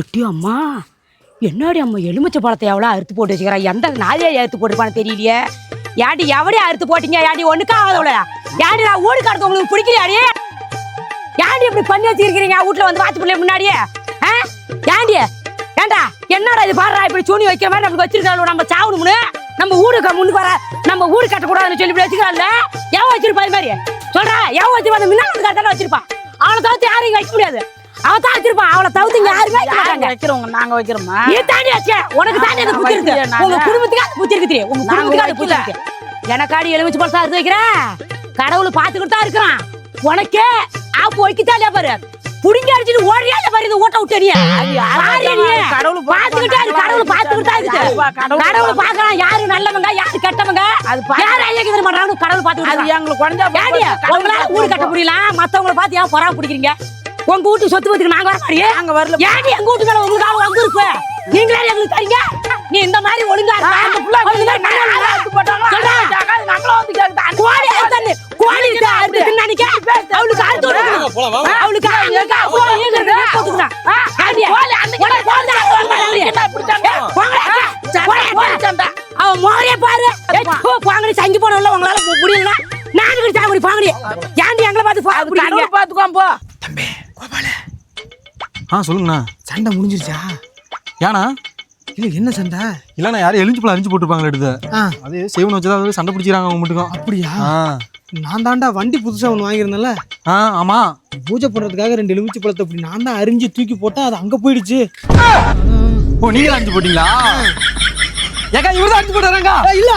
எட்டி அம்மா என்னடி அம்மா எலுமிச்சை பழத்தை எவ்வளோ அறுத்து போட்டு வச்சுக்கிறா? எந்த நாதியாரி அறுத்து போட்டுப்பான்னு தெரியலையே. யாடி எவடி அறுத்து போட்டீங்க? யாடி ஒன்றுக்கா ஆகாதவள யாடி நான் ஊடு கடத்த உங்களுக்கு பிடிக்கலையாடி யாண்டி இப்படி பண்ணி வச்சிருக்கிறீங்க? வீட்டில் வந்து வாட்ச் பிள்ளை முன்னாடியே. ஆ? யாண்டி ஏண்டா என்னடா இது பாடுறா? இப்படி சூனி வைக்கிற மாதிரி நமக்கு வச்சிருக்காங்க நம்ம சாவணும்னு? நம்ம ஊருக்கு முன்னுக்கு வர நம்ம ஊரு கட்டக்கூடாதுன்னு சொல்லி இப்படி வச்சுக்கலாம்ல எவன் வச்சிருப்பா இது மாதிரி? சொல்றா எவன் வச்சிருப்பா? அந்த மின்னாடி தானே வச்சிருப்பான். அவளை தவிர்த்து யாரும் இங்க வைக்க முடியாது. அவன் தான் வச்சிருப்பான். அவளை தவிர்த்து யாருமே வைக்க யாருங்க மாட்டாங்க வைக்கிறவங்க நாங்க வைக்கிறோமா நீ தாண்டி வச்ச உனக்கு தாண்டி இருக்கு உங்க குடும்பத்துக்கு உங்க குடும்பத்துக்கு. இருக்கு எனக்காடி எலுமிச்சு பழசா அறுத்து வைக்கிறேன் கடவுள் பாத்துக்கிட்டு தான் இருக்கிறான். உனக்கே ஆப்பு வைக்கத்தான் இல்லையா பாரு. புடிங்க அடிச்சுட்டு ஓடியா பாரு இந்த ஓட்ட விட்டு. கடவுள் பாத்துக்கிட்டே கடவுள் பாத்துக்கிட்டு தான் இருக்குது கடவுள் பாக்கலாம் யாரு நல்லவங்க யாரு கெட்டவங்க? யாரு ஐயா கிட்ட மாட்டாங்க கடவுள் பாத்துக்கிட்டு எங்களுக்கு குழந்தை கட்ட முடியல? மத்தவங்கள பார்த்து ஏன் பொறாம பிடிக்கிறீங்க? உங்க வீட்டு சொத்து பத்துக்கு நாங்க வர மாதிரியே? நாங்க வரல. ஏடி எங்க வீட்டு மேல உங்களுக்கு ஆளு அங்க இருக்கு நீங்களே எங்களுக்கு தரீங்க? நீ இந்த மாதிரி ஒழுங்கா இருப்ப. அந்த புள்ள ஒழுங்கா போட்டாங்க. நம்மளும் வந்து கேக்குது இருக்கு, தின்னானிக்க. அவளுக்கு அறுத்து விடணும். அவளுக்கு அவளுக்கு கோழி ஈங்குறது போட்டுக்கலாம். ஏடி, உனக்கு கோழி தான் அறுத்து வர மாட்டாங்க. போங்கடா, போங்கடா, போங்கடா. அவன் மோரையே பாரு. ஏய், போ, போங்கடி. சங்கி போனவங்கள உங்களால மு- முடியலன்னா நானும் கிட்ட சாகுடி போங்கடி ஏன்டி எங்களை பார்த்து பாத்துக்கோ போ. ஆ சொல்லுங்கண்ணா. சண்டை முடிஞ்சிருச்சா? ஏண்ணா இல்ல என்ன சண்டை? இல்லைண்ணா யாரும் எலிஞ்சு பழம் அரிஞ்சு போட்டுருப்பாங்களே எடுத்து. அது செய்வன் வச்சதா சண்டை பிடிச்சிக்கிறாங்க அவங்க மட்டுக்கும். அப்படியா? நான் தாண்டா வண்டி புதுசா ஒன்று வாங்கியிருந்தேன்ல. ஆ ஆமா. பூஜை பண்றதுக்காக ரெண்டு எலுமிச்சை பழத்தை அப்படி நான் தான் அரிஞ்சு தூக்கி போட்டா அது அங்க போயிடுச்சு. ஓ நீங்க அரிஞ்சு போட்டீங்களா? ஏக்கா இவரு அரிஞ்சு போட்டாருங்க இல்ல.